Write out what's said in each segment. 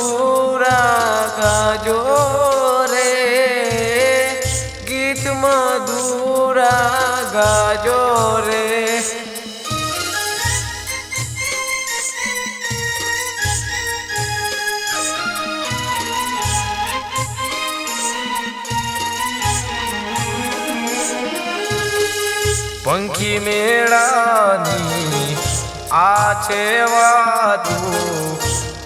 મધુરા ગાજો રે. ગીત મધુરા ગાજો રે. પંખી મેળાની આ છે વાતું.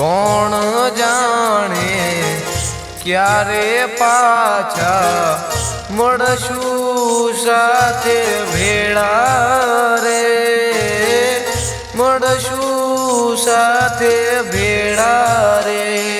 કોણ જાણે ક્યારે પાછા મળશું સાથે ભેળા રે? મળશું સાથે ભેળા રે?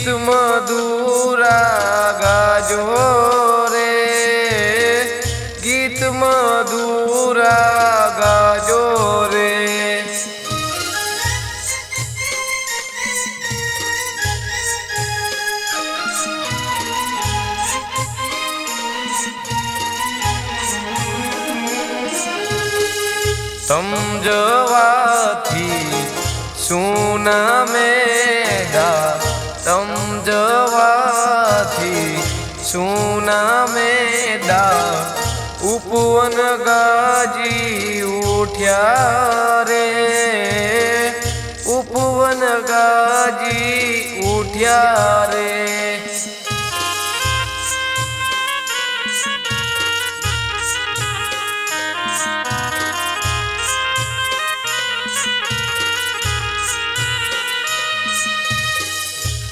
ગીત મધુરા ગાજો રે ગીત મધુરા ગાજો રે સમજવાથી સુના મેદા સમજવાથી સુના મેદા ઉપવન ગાજી ઉઠ્યા રે. ઉપવન ગાજી ઉઠ્યા રે.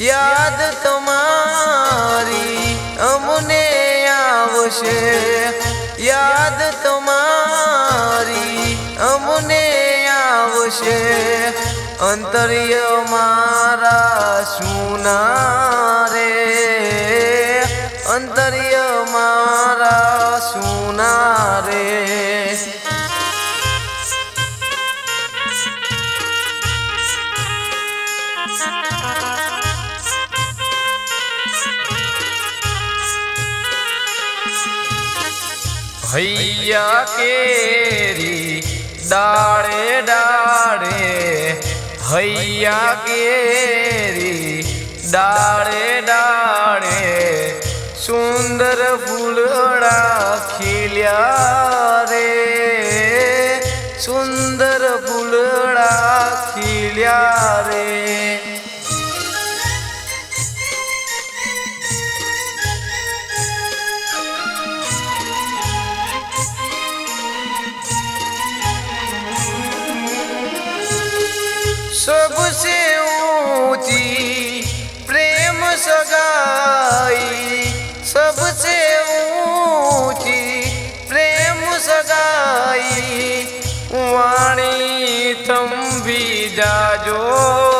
યાદ તમારી અમને આવશે. યાદ તમારી અમને આવશે. અંતર્ય મારા સુના રે અંતર્ય મારા સુના રે હૈયા કેરી ડાળે ડાળે હૈયા કેરી ડાળે ડાળે સુંદર ફૂલડા ખીલ્યા રે, સુંદર ફૂલડા ખીલ્યા રે. સગાઈ સબસે ઊંચી પ્રેમ સગાઈ વાણી તમ બીજા જો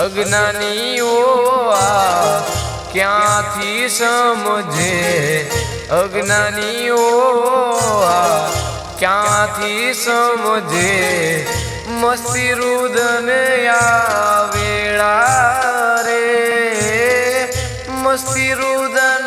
અજ્ઞાનીઓ ક્યાંથી સમજે? અજ્ઞાનીઓ ક્યાંથી સમજે? મસ્તી રુદન વેળા રે. મસ્તી રુદન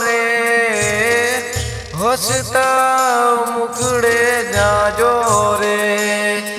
હસતા મુકડે જાજો રે.